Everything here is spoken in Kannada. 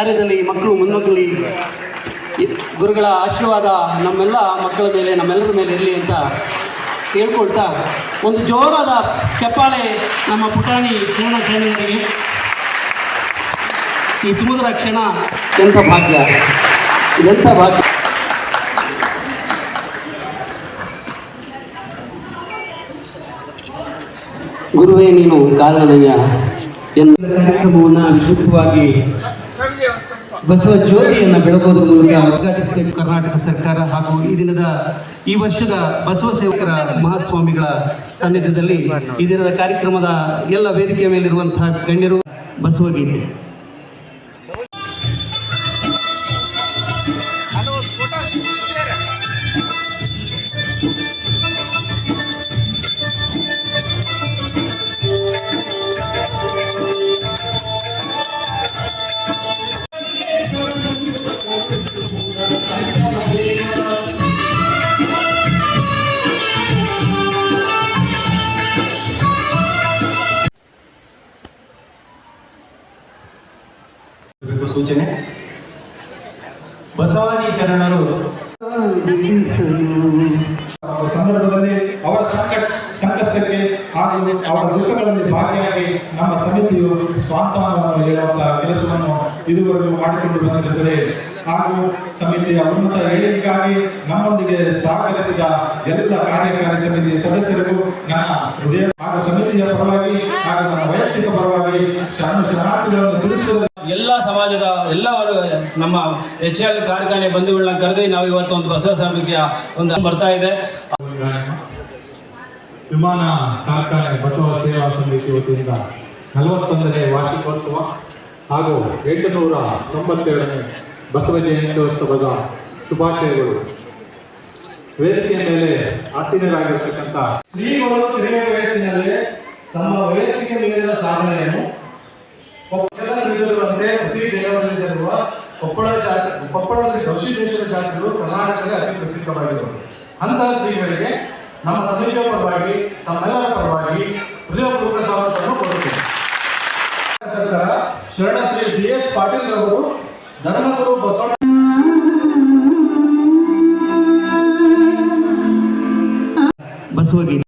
ಕಾರ್ಯದಲ್ಲಿ ಮಕ್ಕಳು ಮುನ್ನುಗ್ಗಲಿ ಗುರುಗಳ ಆಶೀರ್ವಾದ ನಮ್ಮೆಲ್ಲ ಮಕ್ಕಳ ಮೇಲೆ, ನಮ್ಮೆಲ್ಲರ ಮೇಲೆ ಇರಲಿ ಅಂತ ಹೇಳ್ಕೊಳ್ತಾ ಒಂದು ಜೋರಾದ ಚಪ್ಪಾಳೆ ನಮ್ಮ ಪುಟಾಣಿ ಕಿರಣ ಕಿರಣಿಯರಿಗೆ ಈ ಸುಮಧುರ ಕ್ಷಣ ಎಂಥ ಭಾಗ್ಯ ಎಂಥ ಭಾಗ್ಯ. ಗುರುವೇ ನೀನು ಕಾರಣನಯ್ಯ ಎಲ್ಲ ಕಾರ್ಯಕ್ರಮವನ್ನು ವಿದ್ಯುಕ್ತವಾಗಿ ಬಸವ ಜ್ಯೋತಿಯನ್ನು ಬೆಳಗೋದ್ರ ಮೂಲಕ ಉದ್ಘಾಟಿಸಬೇಕು ಕರ್ನಾಟಕ ಸರ್ಕಾರ ಹಾಗೂ ಈ ದಿನದ ಈ ವರ್ಷದ ಬಸವ ಸೇವಕರ ಮಹಾಸ್ವಾಮಿಗಳ ಸಾನ್ನಿಧ್ಯದಲ್ಲಿ ಈ ದಿನದ ಕಾರ್ಯಕ್ರಮದ ಎಲ್ಲ ವೇದಿಕೆಯ ಮೇಲಿರುವಂತಹ ಗಣ್ಯರು ಬಸವ ಗೀತೆ ಬೇಕು ಸೂಚನೆ. ಬಸವಾದಿ ಶರಣರು ಸಂದರ್ಭದಲ್ಲಿ ಅವರ ಸಂಕಟ ಸಂಕಷ್ಟಕ್ಕೆ ಹಾಗೂ ಅವರ ದುಃಖಗಳಲ್ಲಿ ಭಾಗಿಯಾಗಿ ನಮ್ಮ ಸಮಿತಿಯು ಸ್ವಾಂತವನವನ್ನು ಹೇಳುವಂತಹ ಕೆಲಸವನ್ನು ಇದುವರೆಗೂ ಮಾಡಿಕೊಂಡು ಬಂದಿರುತ್ತದೆ. ಹಾಗೂ ಸಮಿತಿಯ ಉನ್ನತ ಏಳಿಗೆಗಾಗಿ ನಮ್ಮೊಂದಿಗೆ ಸಹಕರಿಸಿದ ಎಲ್ಲ ಕಾರ್ಯಕಾರಿ ಸಮಿತಿ ಸದಸ್ಯರಿಗೂ ನನ್ನ ಹೃದಯ ಹಾಗೂ ಸಮಿತಿಯ ಪರವಾಗಿ ಹಾಗೂ ನನ್ನ ವೈಯಕ್ತಿಕ ಪರವಾಗಿ ಶರಣ ಶರಣಾರ್ಥಿಗಳನ್ನು ತಿಳಿಸುವುದರ ಎಲ್ಲ ಸಮಾಜದ ಎಲ್ಲ ವರ್ಗ ನಮ್ಮ ಎಚ್ ಎಲ್ ಕಾರ್ಖಾನೆ ಬಂಧುಗಳನ್ನ ಕರೆದು ನಾವು ಇವತ್ತು ಒಂದು ಬಸವ ಸಾಮಿಕೆಯ ಒಂದು ಬರ್ತಾ ಇದೆ. ವಿಮಾನ ಕಾರ್ಖಾನೆ ಬಸವ ಸೇವಾ ಸಮಿತಿ ವತಿಯಿಂದ ನಲವತ್ತೊಂದನೇ ವಾರ್ಷಿಕೋತ್ಸವ ಹಾಗೂ ಎಂಟುನೂರ ತೊಂಬತ್ತೇಳನೇ ಬಸವ ಜಯಂತ್ಯೋತ್ಸವದ ಶುಭಾಶಯಗಳು. ವೇದಿಕೆಯ ಮೇಲೆ ಆಸೀನರಾಗಿರ್ತಕ್ಕಂಥ ಶ್ರೀಗಳು ಕಿರಿಯ ವಯಸ್ಸಿನಲ್ಲಿ ತಮ್ಮ ವಯಸ್ಸಿಗೆ ಮೀರಿದ ಕೊಪ್ಪಳದಲ್ಲಿ ಶ್ರೀ ಗವಿಸಿದ್ದೇಶ್ವರ ಜಾತ್ರೆಗಳು ಕರ್ನಾಟಕದಲ್ಲಿ ಅತಿ ಪ್ರಸಿದ್ಧವಾಗಿದ್ದವು ಅಂತಹ ಶ್ರೀಗಳಿಗೆ ನಮ್ಮ ಸಮಿತಿಯ ಪರವಾಗಿ, ತಮ್ಮೆಲ್ಲರ ಪರವಾಗಿ ಹೃದಯಪೂರ್ವಕ ಸ್ವಾಗತವನ್ನು ಕೊಡುತ್ತೇವೆ ಶರಣ ಶ್ರೀ ಬಿ ಎಸ್ ಪಾಟೀಲ್ ಅವರು ಧರ್ಮಗುರು ಬಸವಣ್ಣ ಬಸವಗಿರಿ